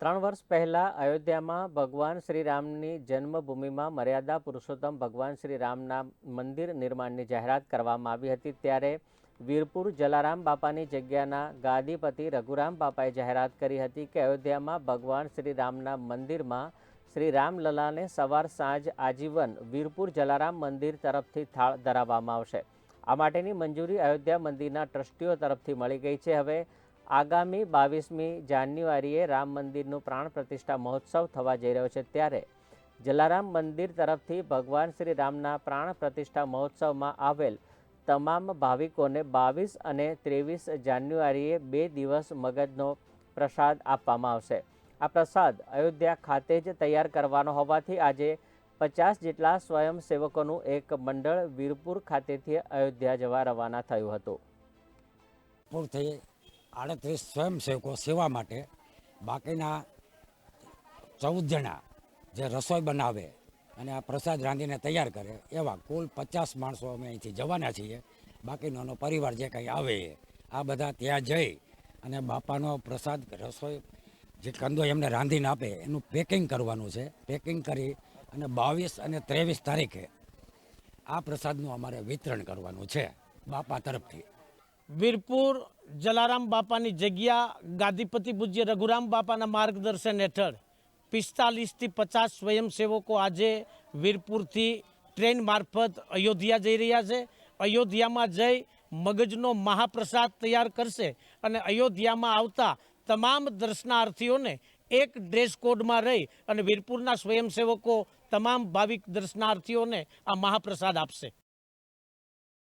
ત્રણ વર્ષ પહેલાં અયોધ્યામાં ભગવાન શ્રી રામની જન્મભૂમિમાં મર્યાદા પુરુષોત્તમ ભગવાન શ્રી રામના મંદિર નિર્માણની જાહેરાત કરવામાં આવી હતી ત્યારે વીરપુર જલારામ બાપાની જગ્યાના ગાદીપતિ રઘુરામ બાપાએ જાહેરાત કરી હતી કે અયોધ્યામાં ભગવાન શ્રી રામના મંદિરમાં શ્રી રામલલાને સવાર સાંજ આજીવન વીરપુર જલારામ મંદિર તરફથી થાળ ધરાવવામાં આવશે. આ માટેની મંજૂરી અયોધ્યા મંદિરના ટ્રસ્ટીઓ તરફથી મળી ગઈ છે. હવે આગામી બાવીસમી જાન્યુઆરીએ રામ મંદિરનું પ્રાણ પ્રતિષ્ઠા મહોત્સવ થવા જઈ રહ્યો છે ત્યારે જલારામ મંદિર તરફથી ભગવાન શ્રી રામના પ્રાણ પ્રતિષ્ઠા મહોત્સવમાં આવેલ તમામ ભાવિકોને બાવીસ અને ત્રેવીસ જાન્યુઆરીએ બે દિવસ મગજનો પ્રસાદ આપવામાં આવશે. આ પ્રસાદ અયોધ્યા ખાતે જ તૈયાર કરવાનો હોવાથી આજે પચાસ જેટલા સ્વયંસેવકોનું એક મંડળ વીરપુર ખાતેથી અયોધ્યા જવા રવાના થયું હતું. આડત્રીસ સ્વયંસેવકો સેવા માટે બાકીના ચૌદ જણા જે રસોઈ બનાવે અને આ પ્રસાદ રાંધીને તૈયાર કરે એવા કુલ પચાસ માણસો અમે અહીંથી જવાના છીએ. બાકીનો એનો પરિવાર જે કંઈ આવે એ આ બધા ત્યાં જઈ અને બાપાનો પ્રસાદ રસોઈ જે કંદો એમને રાંધીને આપે એનું પેકિંગ કરવાનું છે. પેકિંગ કરી અને બાવીસ અને ત્રેવીસ તારીખે આ પ્રસાદનું અમારે વિતરણ કરવાનું છે બાપા તરફથી. વીરપુર જલારામ બાપાની જગ્યા, ગાદીપતિ પૂજ્ય રઘુરામ બાપાના માર્ગદર્શન હેઠળ પિસ્તાલીસથી પચાસ સ્વયંસેવકો આજે વીરપુરથી ટ્રેન મારફત અયોધ્યા જઈ રહ્યા છે. અયોધ્યામાં જઈ મગજનો મહાપ્રસાદ તૈયાર કરશે અને અયોધ્યામાં આવતા તમામ દર્શનાર્થીઓને એક ડ્રેસ કોડમાં રહી અને વીરપુરના સ્વયંસેવકો તમામ ભાવિક દર્શનાર્થીઓને આ મહાપ્રસાદ આપશે.